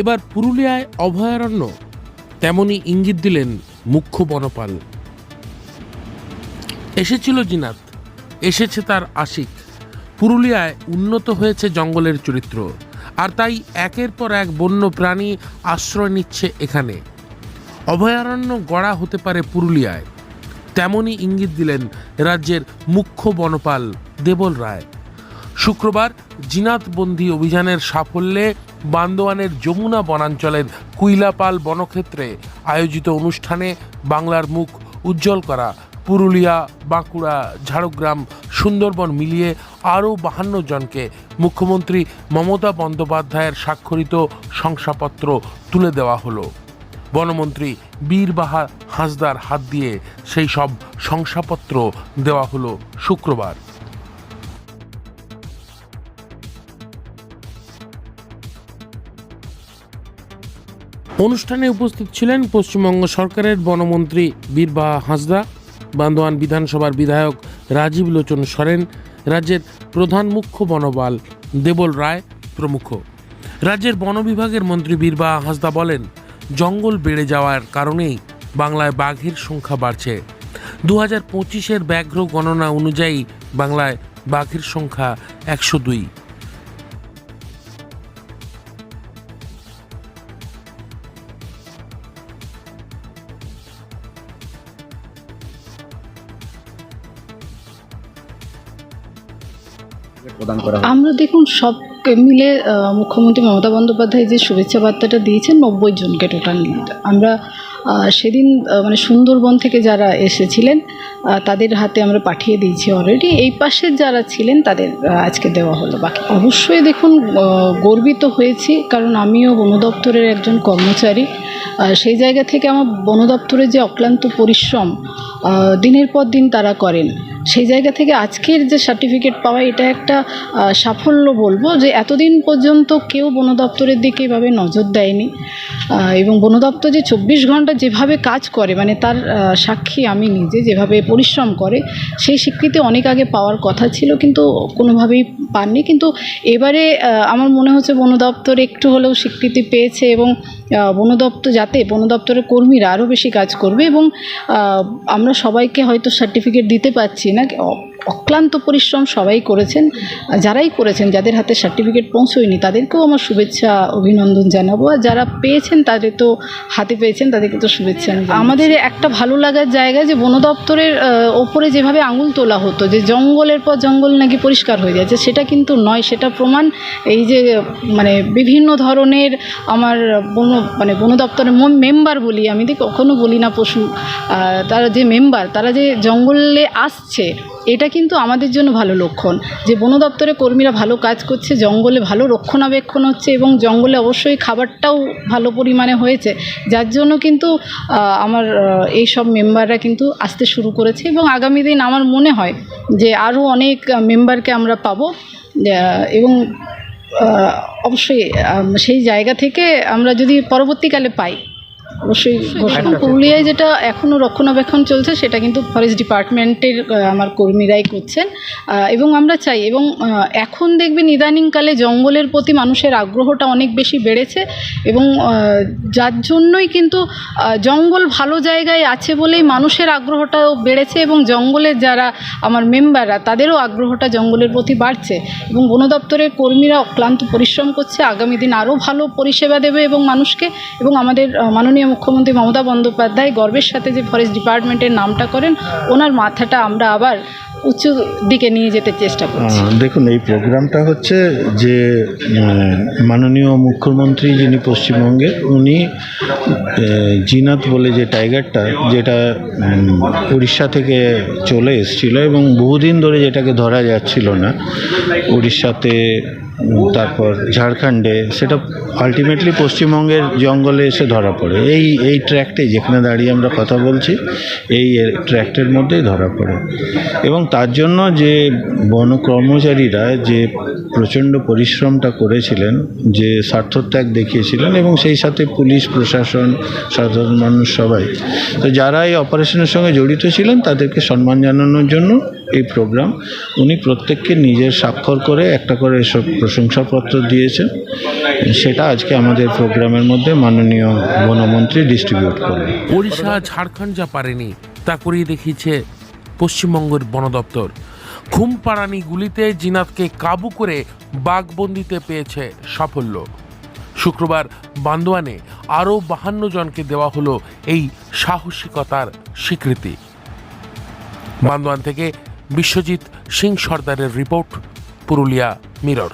এবার পুরুলিয়ায় অভয়ারণ্য তেমনই ইঙ্গিত দিলেন মুখ্য বনপাল। এসেছিল জিনাত, এসেছে তার আশিক। পুরুলিয়ায় উন্নত হয়েছে জঙ্গলের চরিত্র, আর তাই একের পর এক বন্য প্রাণী আশ্রয় নিচ্ছে এখানে। অভয়ারণ্য গড়া হতে পারে পুরুলিয়ায়, তেমনই ইঙ্গিত দিলেন রাজ্যের মুখ্য বনপাল দেবল রায়। শুক্রবার জিনাতবন্দি অভিযানের সাফল্যে বান্দোয়ানের যমুনা বনাঞ্চলের কুইলাপাল বনক্ষেত্রে আয়োজিত অনুষ্ঠানে বাংলার মুখ উজ্জ্বল করা পুরুলিয়া, বাঁকুড়া, ঝাড়গ্রাম, সুন্দরবন মিলিয়ে আরও বাহান্ন জনকে মুখ্যমন্ত্রী মমতা বন্দ্যোপাধ্যায়ের স্বাক্ষরিত শংসাপত্র তুলে দেওয়া হলো। বনমন্ত্রী বীরবাহা হাঁসদার হাত দিয়ে সেই সব শংসাপত্র দেওয়া হলো শুক্রবার। অনুষ্ঠানে উপস্থিত ছিলেন পশ্চিমবঙ্গ সরকারের বনমন্ত্রী বীরবাহা হাঁসদা, বান্দোয়ান বিধানসভার বিধায়ক রাজীব লোচন সরেন, রাজ্যের প্রধান মুখ্য বনবাল দেবল রায় প্রমুখ। রাজ্যের বন বিভাগের মন্ত্রী বীরবাহা হাঁসদা বলেন, জঙ্গল বেড়ে যাওয়ার কারণেই বাংলায় বাঘের সংখ্যা বাড়ছে। দু হাজার পঁচিশের ব্যাঘ্র গণনা অনুযায়ী বাংলায় বাঘের সংখ্যা একশো দুই। আমরা দেখুন সব মিলে মুখ্যমন্ত্রী মমতা বন্দ্যোপাধ্যায় যে শুভেচ্ছা বার্তাটা দিয়েছেন, নব্বই জনকে টোটাল আমরা সেদিন মানে সুন্দরবন থেকে যারা এসেছিলেন তাদের হাতে আমরা পাঠিয়ে দিয়েছি অলরেডি এই পাশের যারা ছিলেন, তাদের আজকে দেওয়া হলো। বাকি অবশ্যই দেখুন গর্বিত হয়েছি, কারণ আমিও বন দপ্তরের একজন কর্মচারী। সেই জায়গা থেকে আমার বন দপ্তরের যে অক্লান্ত পরিশ্রম দিনের পর দিন তারা করেন। সেই জায়গা থেকে আজকের যে সার্টিফিকেট পাওয়া, এটা একটা সাফল্য বলব যে এতদিন পর্যন্ত কেউ বন দপ্তরের দিকে এভাবে নজর দেয়নি। এবং বন দপ্তর যে চব্বিশ ঘণ্টা যেভাবে কাজ করে মানে তার সাক্ষী আমি নিজে যেভাবে পরিশ্রম করে, সেই স্বীকৃতি অনেক আগে পাওয়ার কথা ছিল, কিন্তু কোনোভাবেই পাননি। কিন্তু এবারে আমার মনে হচ্ছে বন দপ্তর একটু হলেও স্বীকৃতি পেয়েছে এবং বন দপ্তর যাতে বন দপ্তরের কর্মীরা আরও বেশি কাজ করবে এবং আমরা সবাইকে হয়তো সার্টিফিকেট দিতে পারছি না অ- অক্লান্ত পরিশ্রম সবাই করেছেন। যারাই করেছেন, যাদের হাতে সার্টিফিকেট পৌঁছয়নি, তাদেরকেও আমার শুভেচ্ছা, অভিনন্দন জানাব। আর যারা পেয়েছেন, তাদের তো হাতে পেয়েছেন, তাদেরকে তো শুভেচ্ছা আমি আমাদের একটা ভালো লাগার জায়গা যে বন দপ্তরের ওপরে যেভাবে আঙুল তোলা হতো, যে জঙ্গলের পর জঙ্গল নাকি পরিষ্কার হয়ে যাচ্ছে, সেটা কিন্তু নয়, সেটা প্রমাণ এই যে মানে বিভিন্ন ধরনের আমার বন মানে বন দপ্তরের মেম্বার বলি আমি তো কখনো বলি না পশু তারা যে মেম্বার, তারা যে জঙ্গলে আসছে এটা কিন্তু আমাদের জন্য ভালো লক্ষণ, যে বন দপ্তরের কর্মীরা ভালো কাজ করছে, জঙ্গলে ভালো রক্ষণাবেক্ষণ হচ্ছে এবং জঙ্গলে অবশ্যই খাবারটাও ভালো পরিমাণে হয়েছে, যার জন্য কিন্তু আমার এই সব মেম্বাররা কিন্তু আসতে শুরু করেছে এবং আগামী দিন আমার মনে হয় যে আরও অনেক মেম্বারকে আমরা পাবো এবং অবশ্যই সেই জায়গা থেকে আমরা যদি পরবর্তীকালে পাই। অবশ্যই ঘোষণা। পুরুলিয়ায় যেটা এখনও রক্ষণাবেক্ষণ চলছে সেটা কিন্তু ফরেস্ট ডিপার্টমেন্টের আমার কর্মীরাই করছেন। এবং আমরা চাই এবং এখন দেখবেন ইদানিংকালে জঙ্গলের প্রতি মানুষের আগ্রহটা অনেক বেশি বেড়েছে এবং যার জন্যই কিন্তু জঙ্গল ভালো জায়গায় আছে বলেই মানুষের আগ্রহটাও বেড়েছে এবং জঙ্গলের যারা আমার মেম্বাররা তাদেরও আগ্রহটা জঙ্গলের প্রতি বাড়ছে। এবং বন দপ্তরের কর্মীরা অক্লান্ত পরিশ্রম করছে আগামী দিন আরও ভালো পরিষেবা দেবে এবং মানুষকে এবং আমাদের আহ, মাননীয় মুখ্যমন্ত্রী মমতা বন্দ্যোপাধ্যায় গর্বের সাথে যে ফরেস্ট ডিপার্টমেন্টের নামটা করেন ওনার মাথাটা আমরা আবার উঁচু দিকে নিয়ে যেতে চেষ্টা করছি। দেখুন এই প্রোগ্রামটা হচ্ছে যে মাননীয় মুখ্যমন্ত্রী যিনি পশ্চিমবঙ্গের উনি জিনাত বলে যে টাইগারটা যেটা উড়িষ্যা থেকে চলে এসেছিল এবং বহুদিন ধরে যেটাকে ধরা যাচ্ছিল না উড়িষ্যাতে তারপর ঝাড়খণ্ডে, সেটা আলটিমেটলি পশ্চিমবঙ্গের জঙ্গলে এসে ধরা পড়ে। এই এই ট্র্যাকটে যেখানে দাঁড়িয়ে আমরা কথা বলছি, এই ট্র্যাক্টের মধ্যেই ধরা পড়ে। এবং তার জন্য যে বন কর্মচারীরা যে প্রচণ্ড পরিশ্রমটা করেছিলেন, যে স্বার্থত্যাগ দেখিয়েছিলেন এবং সেই সাথে পুলিশ, প্রশাসন, সাধারণ মানুষ সবাই, তো যারা এই অপারেশনের সঙ্গে জড়িত ছিলেন, তাদেরকে সম্মান জানানোর জন্য এই প্রোগ্রাম উনি প্রত্যেককে নিজের স্বাক্ষর করে একটা করে এসব প্রশংসাপত্র দিয়েছেন। সেটা আজকে আমাদের প্রোগ্রামের মধ্যে মাননীয় বনমন্ত্রী ডিস্ট্রিবিউট করবেন। ওড়িশা, ঝাড়খণ্ড যা পারেনি, তা করিয়ে দেখিয়েছে পশ্চিমবঙ্গের বন দপ্তর। গুলিতে জিনাতকে কাবু করে বাঘবন্দিতে পেয়েছে সাফল্য। শুক্রবার বান্দোয়ানে আরও বাহান্ন জনকে দেওয়া হলো এই সাহসিকতার স্বীকৃতি। বান্দোয়ান থেকে বিশ্বজিৎ সিং সর্দারের রিপোর্ট পুরুলিয়া মিরর।